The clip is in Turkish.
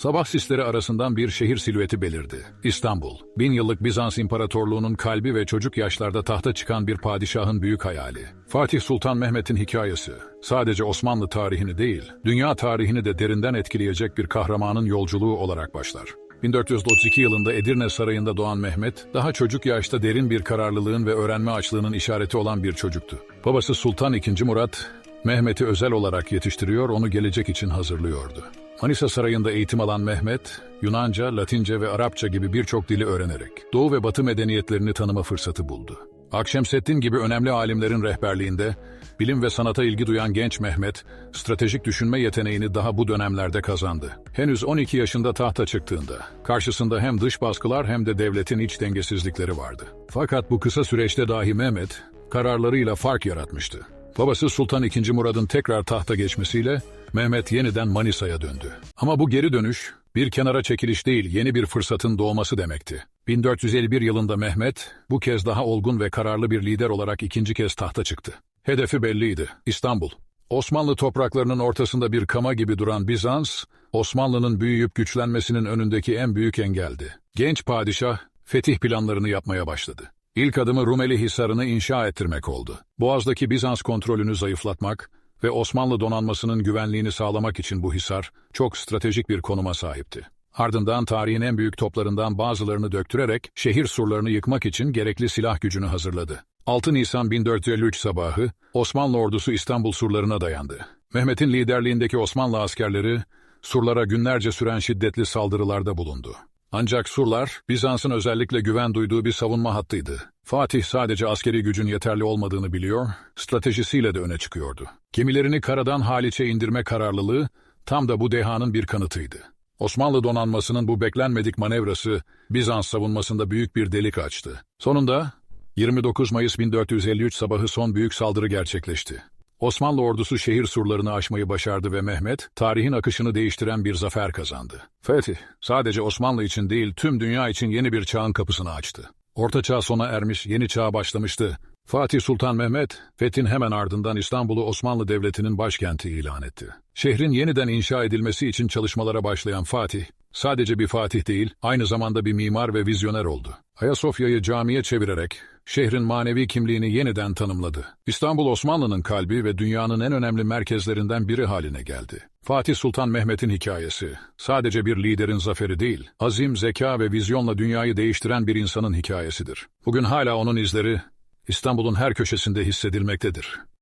Sabah sisleri arasından bir şehir silüeti belirdi. İstanbul, bin yıllık Bizans İmparatorluğu'nun kalbi ve çocuk yaşlarda tahta çıkan bir padişahın büyük hayali. Fatih Sultan Mehmet'in hikayesi, sadece Osmanlı tarihini değil, dünya tarihini de derinden etkileyecek bir kahramanın yolculuğu olarak başlar. 1432 yılında Edirne Sarayı'nda doğan Mehmet, daha çocuk yaşta derin bir kararlılığın ve öğrenme açlığının işareti olan bir çocuktu. Babası Sultan II. Murat, Mehmet'i özel olarak yetiştiriyor, onu gelecek için hazırlıyordu. Manisa Sarayı'nda eğitim alan Mehmet, Yunanca, Latince ve Arapça gibi birçok dili öğrenerek Doğu ve Batı medeniyetlerini tanıma fırsatı buldu. Akşemseddin gibi önemli alimlerin rehberliğinde bilim ve sanata ilgi duyan genç Mehmet, stratejik düşünme yeteneğini daha bu dönemlerde kazandı. Henüz 12 yaşında tahta çıktığında, karşısında hem dış baskılar hem de devletin iç dengesizlikleri vardı. Fakat bu kısa süreçte dahi Mehmet, kararlarıyla fark yaratmıştı. Babası Sultan II. Murad'ın tekrar tahta geçmesiyle Mehmet yeniden Manisa'ya döndü. Ama bu geri dönüş bir kenara çekiliş değil yeni bir fırsatın doğması demekti. 1451 yılında Mehmet bu kez daha olgun ve kararlı bir lider olarak ikinci kez tahta çıktı. Hedefi belliydi. İstanbul. Osmanlı topraklarının ortasında bir kama gibi duran Bizans, Osmanlı'nın büyüyüp güçlenmesinin önündeki en büyük engeldi. Genç padişah fetih planlarını yapmaya başladı. İlk adımı Rumeli Hisarı'nı inşa ettirmek oldu. Boğaz'daki Bizans kontrolünü zayıflatmak ve Osmanlı donanmasının güvenliğini sağlamak için bu hisar çok stratejik bir konuma sahipti. Ardından tarihin en büyük toplarından bazılarını döktürerek şehir surlarını yıkmak için gerekli silah gücünü hazırladı. 6 Nisan 1453 sabahı Osmanlı ordusu İstanbul surlarına dayandı. Mehmet'in liderliğindeki Osmanlı askerleri surlara günlerce süren şiddetli saldırılarda bulundu. Ancak surlar, Bizans'ın özellikle güven duyduğu bir savunma hattıydı. Fatih sadece askeri gücün yeterli olmadığını biliyor, stratejisiyle de öne çıkıyordu. Gemilerini karadan Haliç'e indirme kararlılığı, tam da bu dehanın bir kanıtıydı. Osmanlı donanmasının bu beklenmedik manevrası, Bizans savunmasında büyük bir delik açtı. Sonunda, 29 Mayıs 1453 sabahı son büyük saldırı gerçekleşti. Osmanlı ordusu şehir surlarını aşmayı başardı ve Mehmet, tarihin akışını değiştiren bir zafer kazandı. Fetih, sadece Osmanlı için değil tüm dünya için yeni bir çağın kapısını açtı. Orta çağ sona ermiş, yeni çağ başlamıştı. Fatih Sultan Mehmet, fethin hemen ardından İstanbul'u Osmanlı Devleti'nin başkenti ilan etti. Şehrin yeniden inşa edilmesi için çalışmalara başlayan Fatih, sadece bir fatih değil, aynı zamanda bir mimar ve vizyoner oldu. Ayasofya'yı camiye çevirerek şehrin manevi kimliğini yeniden tanımladı. İstanbul Osmanlı'nın kalbi ve dünyanın en önemli merkezlerinden biri haline geldi. Fatih Sultan Mehmet'in hikayesi sadece bir liderin zaferi değil, azim, zeka ve vizyonla dünyayı değiştiren bir insanın hikayesidir. Bugün hala onun izleri İstanbul'un her köşesinde hissedilmektedir.